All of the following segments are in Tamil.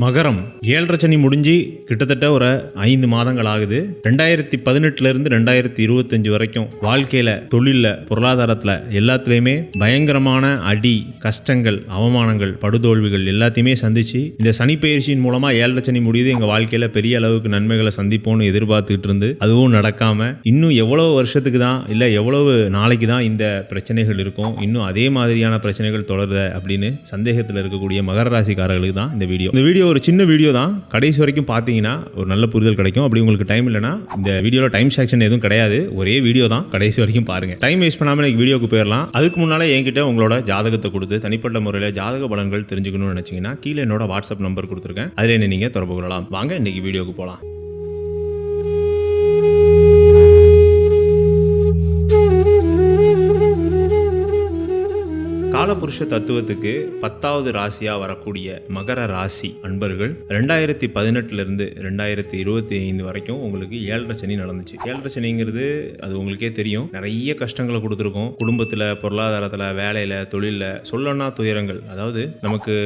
மகரம் ஏழரை சனி முடிஞ்சு கிட்டத்தட்ட ஒரு ஐந்து மாதங்கள் ஆகுது ரெண்டாயிரத்தி பதினெட்டுல இருந்து ரெண்டாயிரத்தி இருபத்தஞ்சு வரைக்கும் வாழ்க்கையில தொழில்ல பொருளாதாரத்துல எல்லாத்துலயுமே பயங்கரமான அடி கஷ்டங்கள் அவமானங்கள் படுதோல்விகள் எல்லாத்தையுமே சந்திச்சு இந்த சனி பயிற்சியின் மூலமா ஏழரை சனி முடியுது எங்க வாழ்க்கையில பெரிய அளவுக்கு நன்மைகளை சந்திப்போம்னு எதிர்பார்த்துக்கிட்டு இருந்து அதுவும் நடக்காம இன்னும் எவ்வளவு வருஷத்துக்கு தான் இல்ல எவ்வளவு நாளைக்கு தான் இந்த பிரச்சனைகள் இருக்கும் இன்னும் அதே மாதிரியான பிரச்சனைகள் தொடருத அப்படின்னு சந்தேகத்தில் இருக்கக்கூடிய மகர ராசிக்காரர்களுக்கு தான் இந்த வீடியோ. இந்த வீடியோ ஒரு சின்ன வீடியோ தான். கடைசி வரைக்கும் பார்த்தீங்கன்னா ஒரு நல்ல புரிதல் கிடைக்கும். அப்படி உங்களுக்கு டைம் இல்லைன்னா இந்த வீடியோவில் டைம் செக்ஷன் எதுவும் கிடையாது. ஒரே வீடியோ தான். கடைசி வரைக்கும் பாருங்க. டைம் வேஸ்ட் பண்ணாமல் எனக்கு வீடியோக்கு போயிடலாம் அதுக்கு முன்னால் என்கிட்ட உங்களோட ஜாதகத்தை கொடுத்து தனிப்பட்ட முறையில் ஜாதக பலன்கள் தெரிஞ்சுக்கணும்னு நினச்சிங்கன்னா கீழே என்னோட வாட்ஸ்அப் நம்பர் கொடுத்துருக்கேன். அதில் என்ன நீங்கள் தொடர்பு கொள்ளலாம். வாங்க இன்னைக்கு வீடியோக்கு போகலாம் காலபுருஷ தத்துவத்துக்கு பத்தாவது ராசியாக வரக்கூடிய மகர ராசி அன்பர்கள் ரெண்டாயிரத்தி பதினெட்டுலேருந்து ரெண்டாயிரத்தி இருபத்தி ஐந்து வரைக்கும் உங்களுக்கு ஏழரை சனி நடந்துச்சு. ஏழரை சனிங்கிறது அது உங்களுக்கே தெரியும். நிறைய கஷ்டங்களை கொடுத்துருக்கோம். குடும்பத்தில் பொருளாதாரத்தில் வேலையில் தொழிலில் சொல்லனா துயரங்கள். அதாவது நமக்கு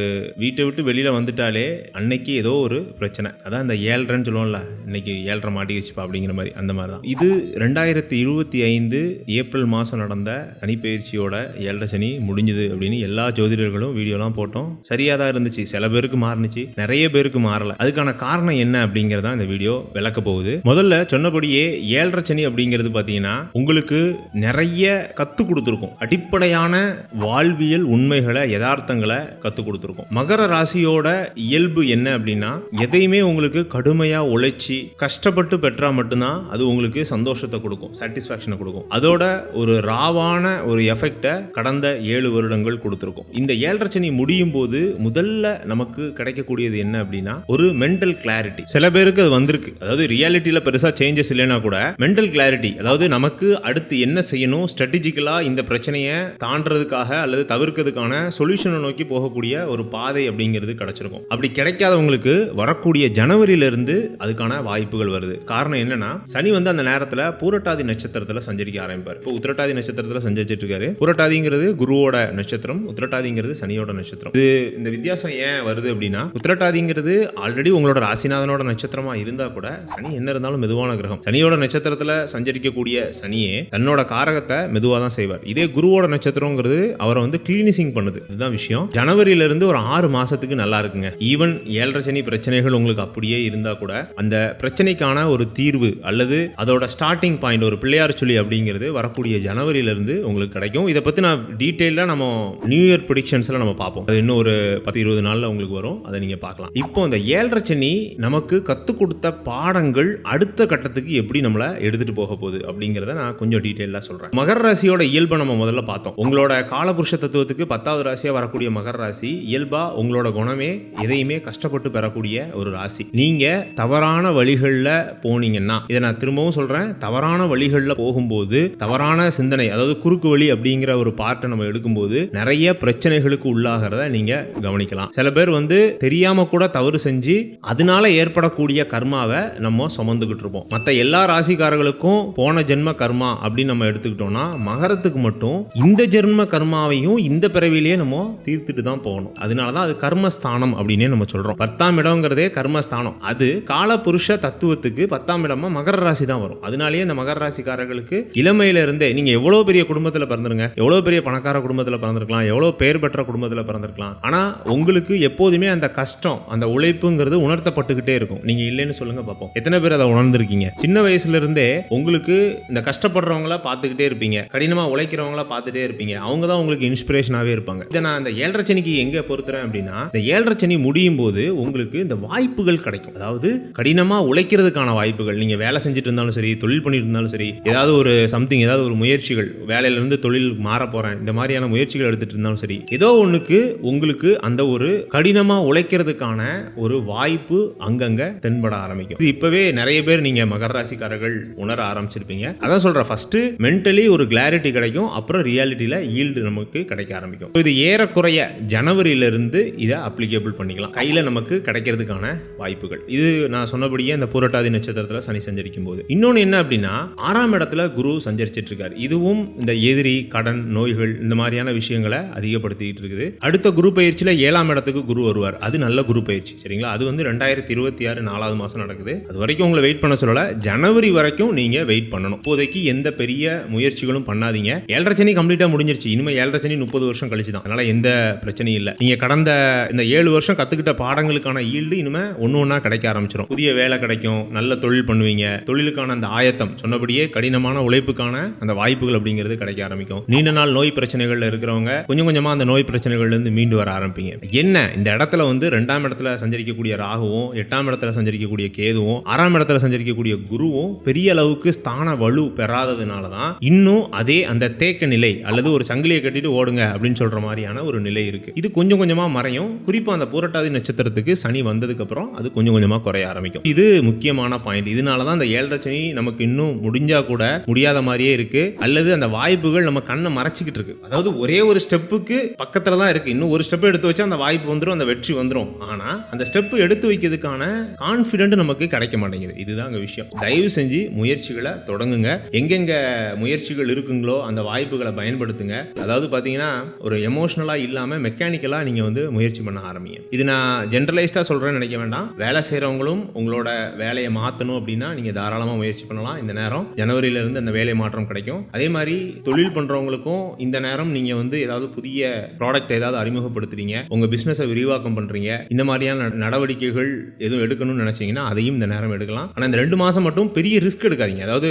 வீட்டை விட்டு வெளியில் வந்துட்டாலே அன்னைக்கு ஏதோ ஒரு பிரச்சனை. அதான் இந்த ஏழரைன்னு சொல்லுவோம்ல இன்னைக்கு ஏழரை மாட்டிக்கிச்சுப்பா அப்படிங்கிற மாதிரி அந்த மாதிரி தான் இது ரெண்டாயிரத்தி இருபத்தி ஐந்து ஏப்ரல் மாதம் நடந்த சனிப்பயிற்சியோட ஏழரை சனி முடிஞ்சுது அப்படின்னு எல்லா ஜோதிடர்களும் வீடியோலாம் போட்டோம். சரியாக தான் இருந்துச்சு. சில பேருக்கு மாறுனுச்சு. நிறைய பேருக்கு மாறல. அதுக்கான காரணம் என்ன அப்படிங்கிறதா இந்த வீடியோ விளக்க போகுது. முதல்ல சொன்னபடியே ஏழரை சனி அப்படிங்கிறது பார்த்தீங்கன்னா உங்களுக்கு நிறைய கற்றுக் கொடுத்துருக்கும். அடிப்படையான வாழ்வியல் உண்மைகளை யதார்த்தங்களை கற்றுக் கொடுத்துருக்கும். மகர ராசியோட இயல்பு என்ன அப்படின்னா எதையுமே உங்களுக்கு கடுமையாக உழைச்சி கஷ்டப்பட்டு பெற்றா மட்டும்தான் அது உங்களுக்கு சந்தோஷத்தை கொடுக்கும். சாட்டிஸ்ஃபேக்ஷனை கொடுக்கும். அதோட ஒரு ராவான ஒரு எஃபெக்டை கடந்த ஏழு வருடங்கள் கொடுத்துருக்கோம். இந்த ஏழரை சனி முடியும் போது முதல்ல நமக்கு கிடைக்கக்கூடியது என்ன அப்படின்னா ஒரு மென்டல் கிளாரிட்டி சில பேருக்கு அது வந்திருக்கு. அதாவது ரியாலிட்டியில் பெருசா சேஞ்சஸ் இல்லைன்னா கூட மென்டல் கிளாரிட்டி அதாவது நமக்கு அடுத்து என்ன செய்யணும்? ஸ்ட்ராட்டஜிக்கலாக இந்த பிரச்சனையை தாண்டதுக்காக அல்லது தவிர்க்கிறதுக்கான சொல்யூஷனை நோக்கி போகக்கூடிய ஒரு பாதை அப்படிங்கிறது கிடைச்சிருக்கும். அப்படி கிடைக்காதவங்களுக்கு வரக்கூடிய ஜனவரியிலிருந்து அதுக்கான வாய்ப்புகள் வருது. காரணம் என்னன்னா சனி வந்து அந்த நேரத்தில் பூரட்டாதி நட்சத்திரத்தில் சஞ்சரிக்க ஆரம்பிப்பார். இப்போ உத்திரட்டாதி நட்சத்திரத்தில் சஞ்சரிச்சிட்டு இருக்காரு. புரட்டாதிங்கிறது குருவோட நட்சத்திரம். உத்திரட்டாதிங்கிறது சனியோட நட்சத்திரம். இது இந்த வித்தியாசம் ஏன் வருது அப்படின்னா உத்திரட்டாதிங்கிறது ஆல்ரெடி உங்களோட ராசிநாதனோட நட்சத்திரமா இருந்தா கூட சனி என்ன இருந்தாலும் மெதுவான கிரகம். சனியோட நட்சத்திரத்துல சஞ்சரிக்கக்கூடிய சனியே தன்னோட காரகத்தை மெதுவாக தான் செய்வார். இதே குருவோட நட்சத்திரங்கிறது அவரை வந்து கிளீனிசிங் பண்ணுது. இதுதான் விஷயம். ஜனவரியில இருந்து ஒரு ஆறு மாசத்துக்கு நல்லா இருக்குங்க. ஈவன் ஏழரை சனி பிரச்சனைகள் உங்களுக்கு அப்படியே இருந்தா கூட அந்த பிரச்சனைக்கான ஒரு தீர்வு அல்லது அதோட ஸ்டார்டிங் பாயிண்ட் ஒரு பிள்ளையார் சொல்லி அப்படிங்கிறது வரக்கூடிய ஜனவரியில இருந்து உங்களுக்கு கிடைக்கும். இதை பத்தி நான் டீட்டெயிலாக நம்ம நியூ இயர் ப்ரிடிக்ஷன்ஸ்ல நம்ம பார்ப்போம். அது இன்னும் ஒரு பத்து இருபது நாளில் உங்களுக்கு வரும். அதை நீங்கள் பார்க்கலாம். இப்போ அந்த ஏழரை சனி நமக்கு கற்றுக் கொடுத்த பாடங்கள் அடுத்த கட்டத்துக்கு எப்படி நம்மளை எடுத்துட்டு போக போகுது அப்படிங்கிறத நான் கொஞ்சம் டீட்டெயிலாக சொல்கிறேன் மகர ராசியோட இயல்பை நம்ம முதல்ல பார்த்தோம். உங்களோட காலபுருஷ தத்துவத்துக்கு பத்தாவது ராசியாக வரக்கூடிய மகர ராசி இயல்பாக உங்களோட குணமே எதையுமே கஷ்டப்பட்டு பெறக்கூடிய ஒரு ராசி. நீங்கள் தவறான வழிகளில் போனீங்கன்னா இதை நான் திரும்பவும் சொல்கிறேன் தவறான வழிகளில் போகும்போது தவறான சிந்தனை அதாவது குறுக்கு வழி அப்படிங்கிற ஒரு பார்ட்டை நம்ம எடுக்கும்போது நிறைய பிரச்சனைகளுக்கு உள்ளாகிறத நீங்க கவனிக்கலாம். சில பேர் வந்து தெரியாம கூட தவறு செஞ்சு அதனால ஏற்படக்கூடிய கர்மாவை நம்ம சுமந்துக்கிட்டு இருப்போம். மற்ற எல்லா ராசிக்காரர்களுக்கும் போன ஜென்ம கர்மா அப்படின்னு நம்ம எடுத்துக்கிட்டோம்னா மகரத்துக்கு மட்டும் இந்த ஜென்ம கர்மாவையும் இந்த பிறவிலேயே நம்ம தீர்த்துட்டு தான் போகணும். அதனால தான் அது கர்மஸ்தானம் அப்படின்னே நம்ம சொல்றோம். பத்தாம் இடம்ங்கிறதே கர்மஸ்தானம். அது காலபுருஷ தத்துவத்துக்கு பத்தாம் இடமா மகர ராசி தான் வரும். அதனாலேயே இந்த மகர ராசிக்காரர்களுக்கு இளமையில இருந்தே நீங்க எவ்வளவு பெரிய குடும்பத்தில் பிறந்துருங்க எவ்வளவு பெரிய பணக்கார குடும்பத்தில் பிறந்திருக்கலாம் எவ்வளவு பெயர் பெற்ற குடும்பத்தில் பிறந்திருக்கலாம். ஆனால் உங்களுக்கு எப்போதுமே அந்த கஷ்டம் அந்த உழைப்புங்கிறது உணர்த்தப்பட்டுக்கிட்டே இருக்கும். நீங்கள் இல்லைன்னு சொல்லுங்க பார்ப்போம். எத்தனை பேர் அதை உணர்ந்திருக்கீங்க? சின்ன வயசுலேருந்தே உங்களுக்கு இந்த கஷ்டப்படுறவங்கள பார்த்துக்கிட்டே இருப்பீங்க. கடினமாக உழைக்கிறவங்கள பார்த்துட்டே இருப்பீங்க. அவங்க தான் உங்களுக்கு இன்ஸ்பிரேஷனாகவே இருப்பாங்க. இதை நான் இந்த ஏழரை சனிக்கு எங்கே பொறுத்துறேன் அப்படின்னா இந்த ஏழரை சனி முடியும் போது உங்களுக்கு இந்த வாய்ப்புகள் கிடைக்கும். அதாவது கடினமாக உழைக்கிறதுக்கான வாய்ப்புகள். நீங்கள் வேலை செஞ்சுட்டு இருந்தாலும் சரி தொழில் பண்ணிட்டு இருந்தாலும் சரி ஏதாவது ஒரு சம்திங் ஏதாவது ஒரு முயற்சிகள் வேலையிலேருந்து தொழில் மாற போகிறேன் இந்த மாதிரியான முயற்சிகள் எடுத்து எடுத்துகிட்டு இருந்தாலும் சரி ஏதோ ஒன்றுக்கு உங்களுக்கு அந்த ஒரு கடினமா உழைக்கிறதுக்கான ஒரு வாய்ப்பு அங்கங்கே தென்பட ஆரம்பிக்கும். இது இப்பவே நிறைய பேர் நீங்க மகர ராசிக்காரர்கள் உணர ஆரம்பிச்சிருப்பீங்க. அதான் சொல்கிறேன் ஃபர்ஸ்ட் மென்டலி ஒரு கிளாரிட்டி கிடைக்கும் அப்புறம் ரியாலிட்டியில ஈல்டு நமக்கு கிடைக்க ஆரம்பிக்கும். இது ஏறக்குறைய ஜனவரியில இருந்து இதை அப்ளிகேபிள் பண்ணிக்கலாம். கையில் நமக்கு கிடைக்கிறதுக்கான வாய்ப்புகள். இது நான் சொன்னபடியே அந்த பூரட்டாதி நட்சத்திரத்தில் சனி சஞ்சரிக்கும் போது. இன்னொன்னு என்ன அப்படின்னா ஆறாம் இடத்துல குரு சஞ்சரிச்சிட்டு இருக்காரு. இதுவும் இந்த எதிரி கடன் நோய்கள் இந்த மாதிரியான விஷயங்களை அதிகப்படுத்திக்கிட்டு இருக்குது. அடுத்த குரு பயிற்சியில் ஏழாம் இடத்துக்கு குரு வருவார். அது நல்ல குரு பயிற்சி சரிங்களா? அது வந்து ரெண்டாயிரத்தி இருபத்தி ஆறு நாலாவது மாதம் நடக்குது. அது வரைக்கும் உங்களை வெயிட் பண்ண சொல்லலை. ஜனவரி வரைக்கும் நீங்கள் வெயிட் பண்ணணும். இப்போதைக்கு எந்த பெரிய முயற்சிகளும் பண்ணாதீங்க. ஏழரை சனி கம்ப்ளீட்டாக முடிஞ்சிருச்சு. இனிமேல் ஏழரை சனி முப்பது வருஷம் கழிச்சு தான் அதனால் எந்த பிரச்சனையும் இல்லை. நீங்கள் கடந்த இந்த ஏழு வருஷம் கற்றுக்கிட்ட பாடங்களுக்கான ஈல்டு இனிமேல் ஒன்று ஒன்றா கிடைக்க ஆரம்பிச்சிடும் புதிய வேலை கிடைக்கும். நல்ல தொழில் பண்ணுவீங்க. தொழிலுக்கான அந்த ஆயத்தம் சொன்னபடியே கடினமான உழைப்புக்கான அந்த வாய்ப்புகள் அப்படிங்கிறது கிடைக்க ஆரம்பிக்கும். நீண்ட நாள் நோய் பிரச்சனைகள் இருக்கிறவங்க கொஞ்சம் கொஞ்சமாக அந்த நோய் பிரச்சனைகள்லேருந்து மீண்டு வர ஆரம்பிப்பீங்க என்ன? இந்த இடத்துல வந்து ரெண்டாம் இடத்துல சஞ்சரிக்கக்கூடிய ராகுவும் எட்டாம் இடத்துல சஞ்சரிக்கக்கூடிய கேதுவும் ஆறாம் இடத்துல சஞ்சரிக்கக்கூடிய குருவும் பெரிய அளவுக்கு ஸ்தான வலு பெறாததுனால தான் இன்னும் அதே அந்த தேக்க நிலை அல்லது ஒரு சங்கிலியை கட்டிட்டு ஓடுங்க அப்படின்னு சொல்ற மாதிரியான ஒரு நிலை இருக்கு. இது கொஞ்சம் கொஞ்சமா மறையும். குறிப்பா அந்த பூரட்டாதி நட்சத்திரத்துக்கு சனி வந்ததுக்கு அப்புறம் அது கொஞ்சம் கொஞ்சமா குறைய ஆரம்பிக்கும். இது முக்கியமான பாயிண்ட் இதனால தான் அந்த ஏழரை சனி நமக்கு இன்னும் முடிஞ்சா கூட முடியாத மாதிரியே இருக்கு. அல்லது அந்த வாய்ப்புகள் நம்ம கண்ணை மறைச்சிக்கிட்டு இருக்கு. அதாவது ஒரே ஒரு ஸ்டெப்புக்கு பக்கத்தில் தான் இருக்குது இன்னும் ஒரு ஸ்டெப் எடுத்து வச்சா அந்த வாய்ப்பு வந்துடும் அந்த வெற்றி வந்துடும் ஆனால் அந்த ஸ்டெப் எடுத்து வைக்கிறதுக்கான கான்ஃபிடென்ட் நமக்கு கிடைக்க மாட்டேங்குது. இதுதான் அங்க விஷயம். தயவு செஞ்சு முயற்சிகளை தொடங்குங்க. எங்கெங்கே முயற்சிகள் இருக்குங்களோ அந்த வாய்ப்புகளை பயன்படுத்துங்க. அதாவது பார்த்தீங்கன்னா ஒரு எமோஷ்னலாக இல்லாமல் மெக்கானிக்கலாக நீங்கள் வந்து முயற்சி பண்ண ஆரம்பிங்க. இது நான் ஜென்ரலைஸ்டாக சொல்கிறேன்னு நினைக்க வேண்டாம். வேலை செய்கிறவங்களும் உங்களோட வேலையை மாற்றணும் அப்படின்னா நீங்கள் தாராளமாக முயற்சி பண்ணலாம். இந்த நேரம் ஜனவரியிலேருந்து அந்த வேலை மாற்றம் கிடைக்கும். அதே மாதிரி தொழில் பண்ணுறவங்களுக்கும் இந்த நேரம் நீங்கள் வந்து ஏதாவது புதிய ப்ராடக்ட் ஏதாவது அறிமுகப்படுத்துறீங்க உங்க பிசினஸை விரிவாக்கம் பண்றீங்க இந்த மாதிரியான நடவடிக்கைகள் எதுவும் எடுக்கணும்னு நினைச்சீங்கன்னா அதையும் இந்த நேரம் எடுக்கலாம். ஆனால் இந்த ரெண்டு மாசம் மட்டும் பெரிய ரிஸ்க் எடுக்காதீங்க. அதாவது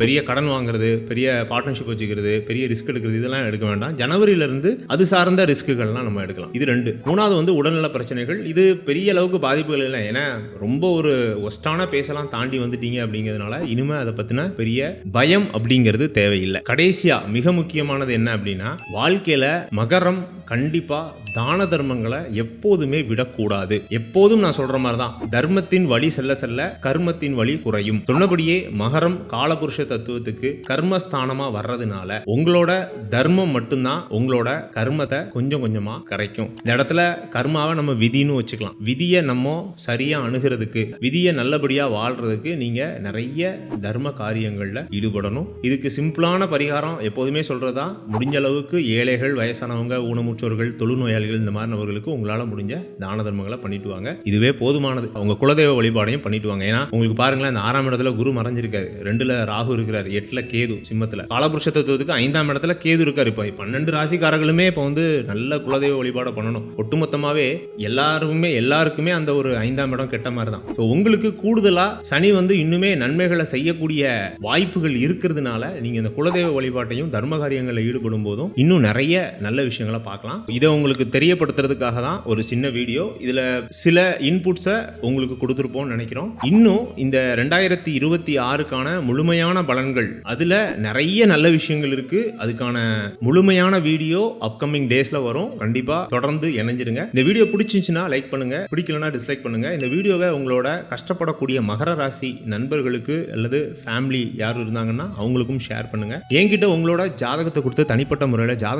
பெரிய கடன் வாங்குறது பெரிய பார்ட்னர்ஷிப் வச்சுக்கிறது பெரிய ரிஸ்க் எடுக்கிறது இதெல்லாம் எடுக்க வேண்டாம். ஜனவரியிலிருந்து அது சார்ந்த ரிஸ்க்குகள்லாம் நம்ம எடுக்கலாம். இது ரெண்டு. மூணாவது வந்து உடல்நல பிரச்சனைகள். இது பெரிய அளவுக்கு பாதிப்புகள் இல்லை. ஏன்னா ரொம்ப ஒரு ஒஸ்டான பேசலாம் தாண்டி வந்துட்டீங்க அப்படிங்கிறதுனால இனிமே அதை பத்தின பெரிய பயம் அப்படிங்கிறது தேவையில்லை. கடைசியா மிக முக்கியமானது என்ன அப்படின்னா வாழ்க்கையில மகரம் கண்டிப்பா தான தர்மங்களை எப்போதுமே விடக்கூடாது. எப்போதும் நான் சொல்ற மாதிரி தான் தர்மத்தின் வழி செல்ல செல்ல கர்மத்தின் வழி குறையும். சொன்னபடியே மகரம் காலபுருஷ தத்துவத்துக்கு கர்மஸ்தானமா வர்றதுனால உங்களோட தர்மம் மட்டும்தான் உங்களோட கர்மத்தை கொஞ்சம் கொஞ்சமா கரைக்கும். இந்த இடத்துல கர்மாவை நம்ம விதின்னு வச்சுக்கலாம். விதியை நம்ம சரியா அணுகிறதுக்கு விதியை நல்லபடியா வாழ்றதுக்கு நீங்க நிறைய தர்ம காரியங்கள்ல ஈடுபடணும். இதுக்கு சிம்பிளான பரிகாரம் எப்போதுமே சொல்றதா முடிஞ்ச அளவுக்கு ஏழைகள் வயசானவங்க ஊனமுற்றோர்கள் தொழுநோயாளிகள் இந்த மாதிரினவர்களுக்கு உங்களால் முடிஞ்ச தான தர்மங்களை பண்ணிட்டு வாங்க. இதுவே போதுமானது. அவங்க குலதெய்வ வழிபாடையும் பண்ணிட்டு வாங்க. ஏன்னா உங்களுக்கு பாருங்களேன் இந்த ஆறாம் இடத்துல குரு மறைஞ்சிருக்காரு. ரெண்டுல ராகு இருக்கிறார். எட்டுல கேது சிம்மத்தில். காலபுருஷ தத்துவத்துக்கு ஐந்தாம் இடத்துல கேது இருக்காரு இப்போ. பன்னெண்டு ராசிக்காரர்களுமே இப்போ வந்து நல்ல குலதெய்வ வழிபாடை பண்ணணும். ஒட்டுமொத்தமாகவே எல்லாருமே எல்லாருக்குமே அந்த ஒரு ஐந்தாம் இடம் கெட்ட மாதிரி தான் ஸோ உங்களுக்கு கூடுதலாக சனி வந்து இன்னுமே நன்மைகளை செய்யக்கூடிய வாய்ப்புகள் இருக்கிறதுனால நீங்கள் இந்த குலதெய்வ வழிபாட்டையும் தர்ம காரியங்களில் ஈடுபடும் போதும் இன்னும் நிறைய நல்ல விஷயங்களை பார்க்கலாம். இதை உங்களுக்கு தெரியப்படுத்துறதுக்காக தான் ஒரு சின்ன வீடியோ. இதில் சில இன்புட்ஸை உங்களுக்கு கொடுத்துருப்போம்னு நினைக்கிறோம். இன்னும் இந்த ரெண்டாயிரத்தி இருபத்தி ஆறுக்கான முழுமையான பலன்கள் அதில் நிறைய நல்ல விஷயங்கள் இருக்குது அதுக்கான முழுமையான வீடியோ அப்கமிங் டேஸில் வரும். கண்டிப்பாக தொடர்ந்து இணைஞ்சிருங்க. இந்த வீடியோ பிடிச்சிருந்துச்சுன்னா லைக் பண்ணுங்கள் பிடிக்கலனா டிஸ்லைக் பண்ணுங்கள் இந்த வீடியோவை உங்களோட கஷ்டப்படக்கூடிய மகர ராசி நண்பர்களுக்கு அல்லது ஃபேமிலி யார் இருந்தாங்கன்னா அவங்களுக்கும் ஷேர் பண்ணுங்கள் என்கிட்ட உங்களோட ஜாதகத்தை கொடுத்து தனிப்பட்ட முறையில் ஜாதக